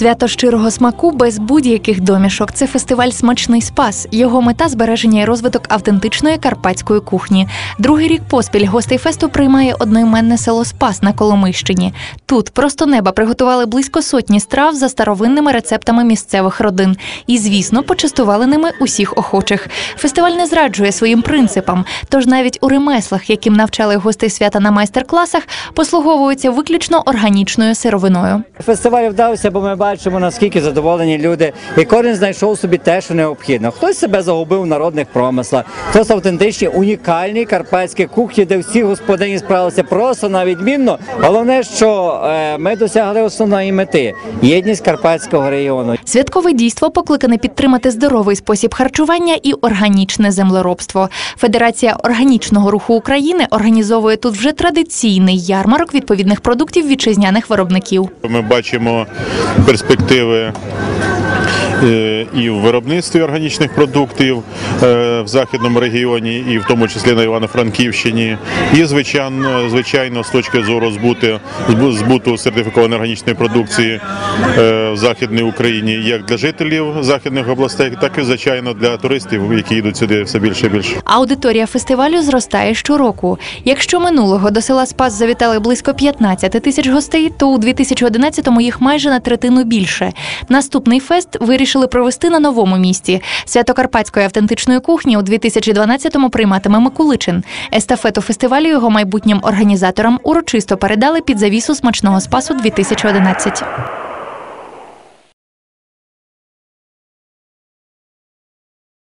Свято щирого смаку без будь-яких домішок. Це фестиваль Смачний спас. Його мета збереження і розвиток автентичної карпатської кухні. Другий рік поспіль гостей фесту приймає одноіменне село Спас на Коломийщині. Тут просто неба приготували близько сотні страв за старовинними рецептами місцевих родин. І, звісно, почастували ними усіх охочих. Фестиваль не зраджує своїм принципам. Тож навіть у ремеслах, яким навчали гостей свята на майстер-класах, послуговуються виключно органічною сировиною. Фестиваль вдався, бо ми бачимо, наскільки задоволені люди, і кожен знайшов собі те, що необхідно. Хтось себе загубив в народних промислах, хтось автентичні, унікальні карпатські кухні, де всі господині справилися просто на відмінно. Головне, що е, ми досягли основної мети єдність карпатського регіону. Святкове дійство покликане підтримати здоровий спосіб харчування і органічне землеробство. Федерація органічного руху України організовує тут вже традиційний ярмарок відповідних продуктів вітчизняних виробників. Ми бачимо перспективи. Е, І в виробництві органічних продуктів е, в західному регіоні, і в тому числі на Івано-Франківщині, і звичайно, звичайно, з точки зору збуту, збу- збуту сертифікованої органічної продукції е, в західній Україні, як для жителів західних областей, так і звичайно для туристів, які йдуть сюди все більше і більше. Аудиторія фестивалю зростає щороку. Якщо минулого до села Спас завітали близько 15 тисяч гостей, то у 2011-му їх майже на третину більше. Наступний фест вирішили провести на новому місці. Свято карпатської автентичної кухні у 2012-му прийматиме Микуличин. Естафету фестивалю його майбутнім організаторам урочисто передали під завісу смачного спасу 2011.